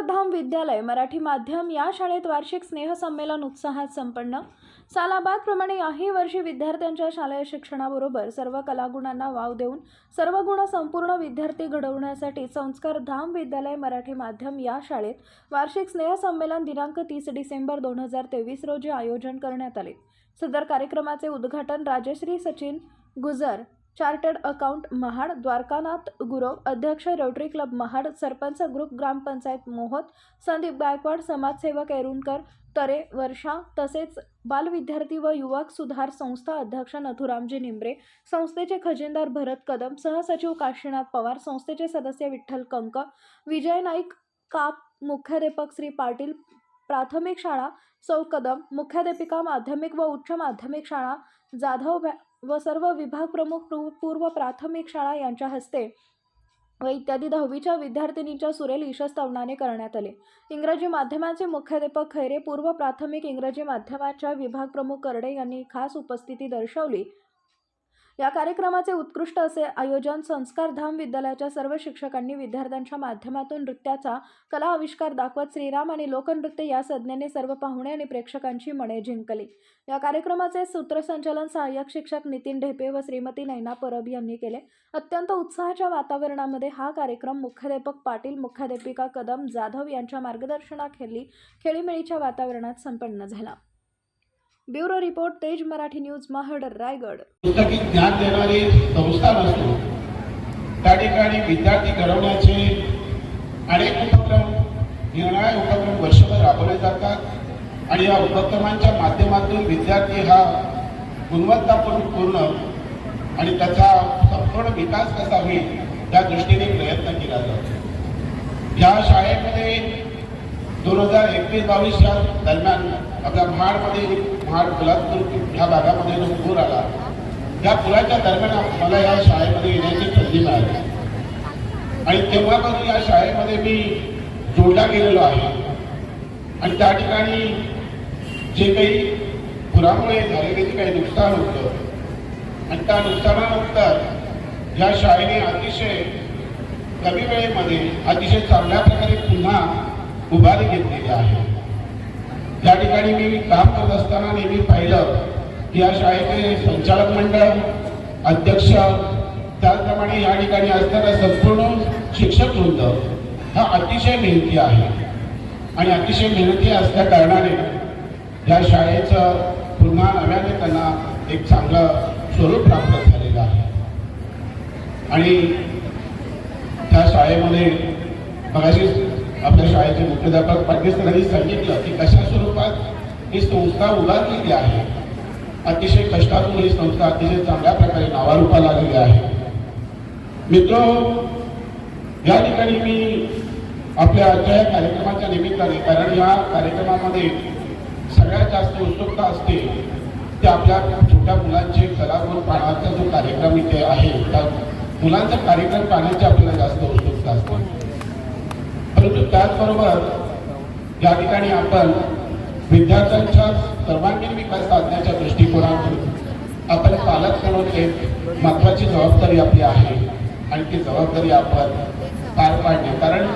धाम विद्यालय मराठी माध्यम या शाळेत वार्षिक स्नेहसंमेलन उत्साहात संपन्न. सालाबादप्रमाणे याही वर्षी विद्यार्थ्यांच्या शालेय शिक्षणाबरोबर सर्व कलागुणांना वाव देऊन सर्व गुण संपूर्ण विद्यार्थी घडवण्यासाठी संस्कार धाम विद्यालय मराठी माध्यम या शाळेत वार्षिक स्नेहसंमेलन दिनांक तीस डिसेंबर दोन हजार तेवीस रोजी आयोजन करण्यात आले. सदर कार्यक्रमाचे उद्घाटन राजश्री सचिन गुजर चार्टर्ड अकाउंट महाड द्वारकानाथ गुरव अध्यक्ष rotary club Mahad sarpanch group gram panchayat Mohat Sandeep Gaikwad समाजसेवक एरुणकर तरे वर्षा तसेच बालविद्यार्थी व युवक सुधार संस्था अध्यक्ष नथुरामजी निंबरे संस्थेचे खजिनदार भरत कदम सहसचिव काशीनाथ पवार संस्थेचे सदस्य विठ्ठल कंक विजय नाईक काप मुख्याध्यापक श्री पाटील प्राथमिक शाळा सौ कदम मुख्याध्यापिका माध्यमिक व उच्च माध्यमिक शाळा जाधव व सर्व विभाग प्रमुख पूर्व प्राथमिक शाळा यांच्या हस्ते व इत्यादी दहावीच्या विद्यार्थिनींच्या सुरेल ईशस्तवनाने करण्यात आले. इंग्रजी माध्यमाचे मुख्याध्यापक खैरे पूर्व प्राथमिक इंग्रजी माध्यमाच्या विभाग प्रमुख करडे यांनी खास उपस्थिती दर्शवली. या कार्यक्रमाचे उत्कृष्ट असे आयोजन संस्कार धाम विद्यालयाच्या सर्व शिक्षकांनी विद्यार्थ्यांच्या माध्यमातून नृत्याचा कला आविष्कार दाखवत श्रीराम आणि लोकनृत्य या संज्ञेने सर्व पाहुणे आणि प्रेक्षकांची मने जिंकली. या कार्यक्रमाचे सूत्रसंचालन सहाय्यक शिक्षक नितीन ढेपे व श्रीमती नैना परब यांनी केले. अत्यंत उत्साहाच्या वातावरणामध्ये हा कार्यक्रम मुख्याध्यापक पाटील मुख्याध्यापिका कदम जाधव यांच्या मार्गदर्शनाखाली खेळीमेळीच्या वातावरणात संपन्न झाला. ब्युरो रिपोर्ट तेज मराठी न्यूज महाड रायगड. पुस्तकी ज्ञान देणारी संस्था नसतो. त्या ठिकाणी विद्यार्थी घडवण्याचे अनेक उपक्रम निर्णय उपक्रम वर्षभर राबवले जातात. आणि या उपक्रमांच्या माध्यमातून विद्यार्थी हा गुणवत्तापूर्ण आणि त्याचा संपूर्ण विकास कसा होईल त्या दृष्टीने प्रयत्न केला जातो. या शाळेमध्ये दोन हजार एकवीस बावीस या दरम्यान आपल्या महाडमध्ये महाड पोलादपूर ह्या भागामध्ये जो पूर आला. त्या पुराच्या दरम्यान मला या शाळेमध्ये येण्याची संधी मिळाली. आणि तेव्हापासून या शाळेमध्ये मी जोडला गेलेलो आहे. आणि त्या ठिकाणी जे काही पुरामुळे झालेले जे काही नुकसान होतं आणि त्या नुकसानानंतर या शाळेने अतिशय कमी वेळेमध्ये अतिशय चांगल्या प्रकारे पुन्हा उभारी घेतलेली आहे. या ठिकाणी मी काम करत असताना नेहमी पाहिलं की या शाळेचे संचालक मंडळ अध्यक्ष त्याचप्रमाणे या ठिकाणी असणारा संपूर्ण शिक्षक वृंद हा अतिशय मेहनती आहे. आणि अतिशय मेहनती असल्या कारणाने या शाळेचं पुन्हा नव्याने त्यांना एक चांगलं स्वरूप प्राप्त झालेलं आहे. आणि त्या शाळेमध्ये मगाशी आपल्या शाळेचे मुख्याध्यापक पाटील सरांनी सांगितलं की कशा ही संस्था उभारलेली आहे. अतिशय कष्टातून ही संस्था अतिशय चांगल्या प्रकारे नावारूपा लागलेली आहे. मित्र या ठिकाणी मी आपल्या आजच्या या कार्यक्रमाच्या निमित्ताने कारण या कार्यक्रमामध्ये सगळ्यात जास्त उत्सुकता असते ते आपल्या छोट्या मुलांचे कलागुण पाहण्याचा जो कार्यक्रम इथे आहे त्या मुलांचा कार्यक्रम पाहण्याची आपल्याला जास्त उत्सुकता असते. परंतु त्याचबरोबर या ठिकाणी आपण विद्यार्थ्यांच्या सर्वांगीण विकास साधण्याच्या दृष्टिकोनातून आपण पालक म्हणून एक महत्वाची जबाबदारी आपली आहे आणि ती जबाबदारी आपण पार पाडणे. कारण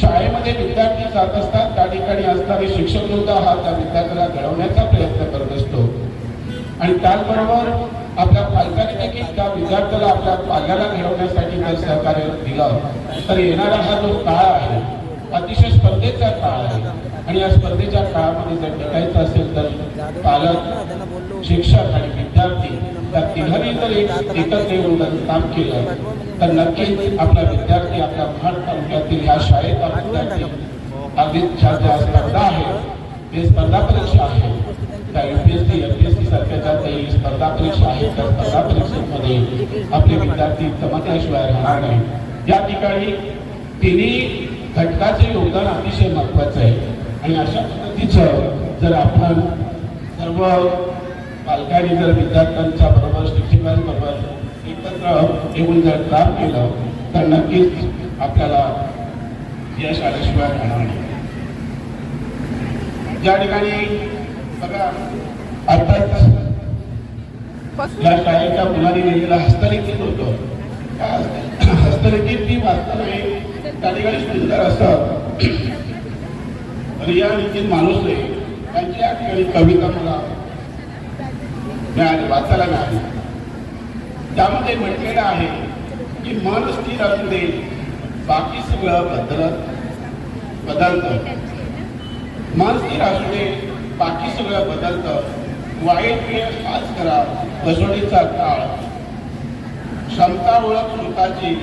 शाळेमध्ये विद्यार्थी जात असतात त्या ठिकाणी असणारे शिक्षक सुद्धा हा त्या विद्यार्थ्याला घडवण्याचा प्रयत्न करत असतो. आणि त्याचबरोबर आपल्या पालकाने देखील त्या विद्यार्थ्याला आपल्या पाल्याला घडवण्यासाठी जर सहकार्य दिलं तर येणारा हा जो काळ आहे अतिशय स्पर्धेचा काळ आहे. आणि या स्पर्धेच्या काळामध्ये जर टिकायचं असेल तर पालक शिक्षक आणि विद्यार्थी त्या तिघांनी जर एक एकत्र येऊन काम केलं तर नक्कीच आपला विद्यार्थी आपल्या महाड तालुक्यातील ह्या शाळेचा विद्यार्थी अगदी ज्या ज्या स्पर्धा आहेत ते स्पर्धा परीक्षा आहे. त्या युपीएससी एमपीएससी सारख्या ज्या काही स्पर्धा परीक्षा आहेत त्या स्पर्धा परीक्षेमध्ये आपले विद्यार्थी चमकल्याशिवाय राहणार नाही या ठिकाणी तिन्ही घटकाचे योगदान अतिशय महत्वाचं आहे. आणि अशा पद्धतीचं जर आपण सर्व पालकांनी जर विद्यार्थ्यांच्या बरोबर शिक्षकांबरोबर एकत्र येऊन जर काम केलं तर नक्कीच आपल्याला यश आल्याशिवाय राहणार नाही. ज्या ठिकाणी बघा अर्थात या शाळेच्या मुलांनी लिहिलेलं हस्तलिखित होतं हस्तलिखित ती वाचताना त्या ठिकाणी सुंदर नितीन या ठिकाणी कविता मला मिळाली वाचायला मिळाली. त्यामध्ये म्हटलेलं आहे की मन स्थिर असू दे बाकी सगळं बदलत बदलतं. मन स्थिर असू दे बाकी सगळं बदलत. वाईट वेळ हाच करा कसोटीचा काळ. क्षमता ओळख स्वतःची.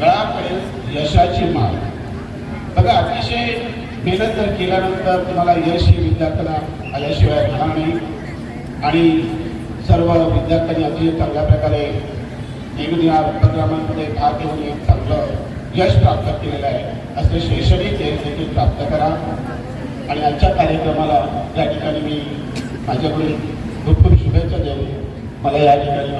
गळाकडे यशाची माळ. बघा अतिशय मेहनत जर केल्यानंतर तुम्हाला यश हे विद्यार्थ्यांना आल्याशिवाय राहणार नाही. आणि सर्व विद्यार्थ्यांनी अतिशय चांगल्या प्रकारे वेगवेगळ्या उपक्रमांमध्ये भाग घेऊन एक चांगलं यश प्राप्त केलेलं आहे. असे शैक्षणिक यश देखील प्राप्त करा. आणि आजच्या कार्यक्रमाला या ठिकाणी मी माझ्याकडून खूप खूप शुभेच्छा देऊन मला या ठिकाणी